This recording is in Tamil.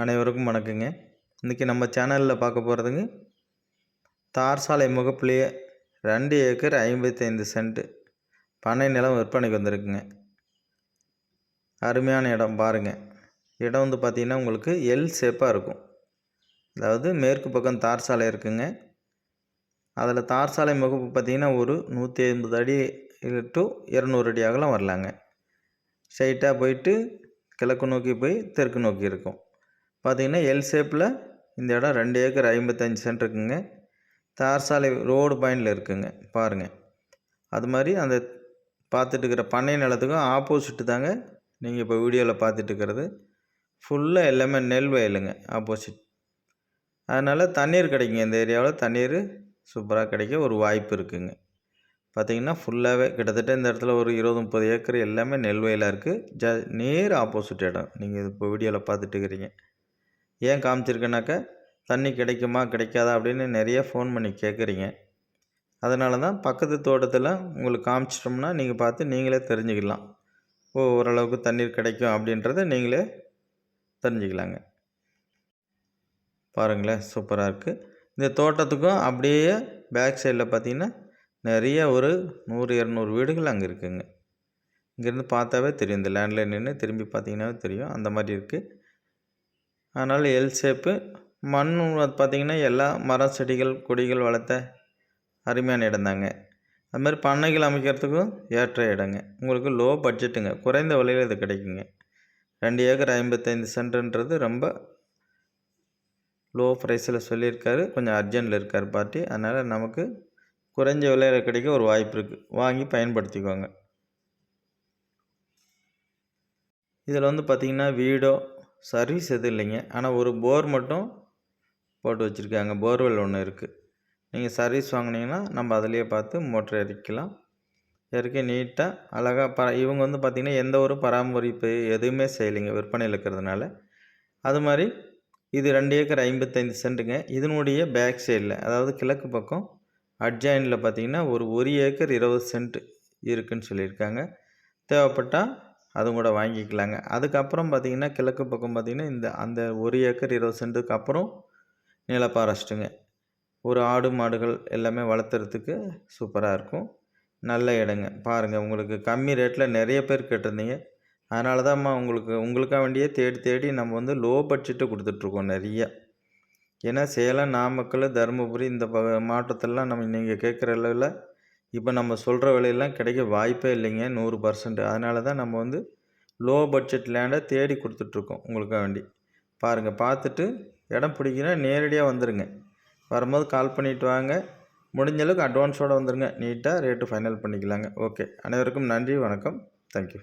அனைவருக்கும் வணக்கங்க. இன்றைக்கி நம்ம சேனலில் பார்க்க போகிறதுங்க தார் சாலை முகப்புலேயே ரெண்டு ஏக்கர் ஐம்பத்தைந்து சென்ட்டு பண்ணை நிலம் விற்பனைக்கு வந்திருக்குங்க. அருமையான இடம் பாருங்கள் இடம் வந்து பார்த்திங்கன்னா உங்களுக்கு எல் ஷேப்பாக இருக்கும். அதாவது மேற்கு பக்கம் தார் சாலை இருக்குங்க. அதில் தார் சாலை முகப்பு பார்த்திங்கன்னா ஒரு நூற்றி ஐம்பது அடி டு இரநூறு அடி அகலம் வரலாங்க. ஸ்ட்ரைட்டாக போயிட்டு கிழக்கு நோக்கி போய் தெற்கு நோக்கி இருக்கும். பார்த்திங்கன்னா எல் ஷேப்பில் இந்த இடம் ரெண்டு ஏக்கர் ஐம்பத்தஞ்சு சென்ட் இருக்குங்க. தார் சாலை ரோடு பாயிண்டில் இருக்குங்க. பாருங்கள் அது மாதிரி அந்த பார்த்துட்டு இருக்கிற பண்ணை நிலத்துக்கும் ஆப்போசிட்டு தாங்க நீங்கள் இப்போ வீடியோவில் பார்த்துட்டு இருக்கிறது. ஃபுல்லாக எல்லாமே நெல் வயலுங்க ஆப்போசிட் அதனால் தண்ணீர் கிடைக்குங்க. இந்த ஏரியாவில் தண்ணீர் சூப்பராக கிடைக்க ஒரு வாய்ப்பு இருக்குங்க. பார்த்திங்கன்னா ஃபுல்லாகவே கிட்டத்தட்ட இந்த இடத்துல ஒரு இருபது முப்பது ஏக்கர் எல்லாமே நெல் வயலாக இருக்குது ஜ நேர் ஆப்போசிட் இடம். நீங்கள் இப்போ வீடியோவில் பார்த்துட்டு இருக்கிறீங்க. ஏன் காமிச்சிருக்கேனாக்கா தண்ணி கிடைக்குமா கிடைக்காதா அப்படின்னு நிறைய ஃபோன் பண்ணி கேட்குறீங்க. அதனால தான் பக்கத்து தோட்டத்தில் உங்களுக்கு காமிச்சிட்டோம்னா நீங்கள் பார்த்து நீங்களே தெரிஞ்சுக்கலாம். ஓ ஓரளவுக்கு தண்ணீர் கிடைக்கும் அப்படின்றத நீங்களே தெரிஞ்சுக்கலாங்க. பாருங்களேன் சூப்பராக இருக்குது இந்த தோட்டத்துக்கும் அப்படியே பேக் சைடில் பார்த்தீங்கன்னா நிறைய ஒரு நூறு இரநூறு வீடுகள் அங்கே இருக்குதுங்க இங்கேருந்து பார்த்தாவே தெரியும். இந்த லேண்ட்லைன் நின்று திரும்பி பார்த்தீங்கன்னாவே தெரியும். அந்த மாதிரி இருக்குது அதனால் எல் ஷேப்பு மண் பார்த்திங்கன்னா எல்லா மரம் செடிகள் கொடிகள் வளர்த்த அருமையான இடம் தாங்க அது மாதிரி பண்ணைகள் அமைக்கிறதுக்கும் ஏற்ற இடங்க. உங்களுக்கு லோ பட்ஜெட்டுங்க குறைந்த விலையில் இது கிடைக்குங்க. ரெண்டு ஏக்கர் ஐம்பத்தைந்து சென்ட்ன்றது ரொம்ப லோ ப்ரைஸில் சொல்லியிருக்காரு. கொஞ்சம் அர்ஜென்ட்டில் இருக்கார் பார்ட்டி அதனால் நமக்கு குறைஞ்ச விலையில் கிடைக்க ஒரு வாய்ப்பு இருக்குது வாங்கி பயன்படுத்திக்கோங்க. இதில் வந்து பார்த்திங்கன்னா வீடோ சர்வீஸ் எதுவும் இல்லைங்க. ஆனால் ஒரு போர் மட்டும் போட்டு வச்சுருக்காங்க. போர்வெல் ஒன்று இருக்குது நீங்கள் சர்வீஸ் வாங்கினீங்கன்னா நம்ம அதிலேயே பார்த்து மோட்டர் இறக்கலாம் இறக்கி நீட்டாக அழகாக ப இவங்க வந்து பார்த்திங்கன்னா எந்த ஒரு பராமரிப்பு எதுவுமே செய்யலைங்க விற்பனையில் இருக்கிறதுனால. அது மாதிரி இது ரெண்டு ஏக்கர் ஐம்பத்தைந்து சென்ட்டுங்க. இதனுடைய பேக் சைடில் அதாவது கிழக்கு பக்கம் அட்ஜாயினில் பார்த்திங்கன்னா ஒரு ஒரு ஏக்கர் இருபது சென்ட் இருக்குதுன்னு சொல்லியிருக்காங்க. தேவைப்பட்டால் அதுவும் கூட வாங்கிக்கலாங்க. அதுக்கப்புறம் பார்த்திங்கன்னா கிழக்கு பக்கம் பார்த்திங்கன்னா இந்த அந்த ஒரு ஏக்கர் இருபது சென்ட்டுக்கு அப்புறம் நிலப்பாரஸ்ட்டுங்க ஒரு ஆடு மாடுகள் எல்லாமே வளர்த்துறதுக்கு சூப்பராக இருக்கும். நல்ல இடங்க. பாருங்கள் உங்களுக்கு கம்மி ரேட்டில் நிறைய பேர் கேட்டிருந்தீங்க. அதனால தான்ம்மா உங்களுக்கு உங்களுக்காக வேண்டியே தேடி தேடி நம்ம வந்து லோ பட்ஜெட்டு கொடுத்துட்ருக்கோம் நிறைய. ஏன்னா சேலம் நாமக்கல் தருமபுரி இந்த ப மாவட்டத்திலலாம் நம்ம நீங்கள் கேட்குற அளவில் இப்போ நம்ம சொல்கிற விலையெல்லாம் கிடைக்க வாய்ப்பே இல்லைங்க நூறு பர்சன்ட் அதனால தான் நம்ம வந்து லோ பட்ஜெட் லேண்டை தேடி கொடுத்துட்ருக்கோம் உங்களுக்காக வேண்டி. பாருங்கள் பார்த்துட்டு இடம் பிடிக்கினா நேரடியாக வந்துடுங்க வரும்போது கால் பண்ணிவிட்டு வாங்க. முடிஞ்சளவுக்கு அட்வான்ஸோடு வந்துடுங்க நீட்டாக ரேட்டு ஃபைனல் பண்ணிக்கலாங்க. ஓகே அனைவருக்கும் நன்றி வணக்கம். தேங்க்யூ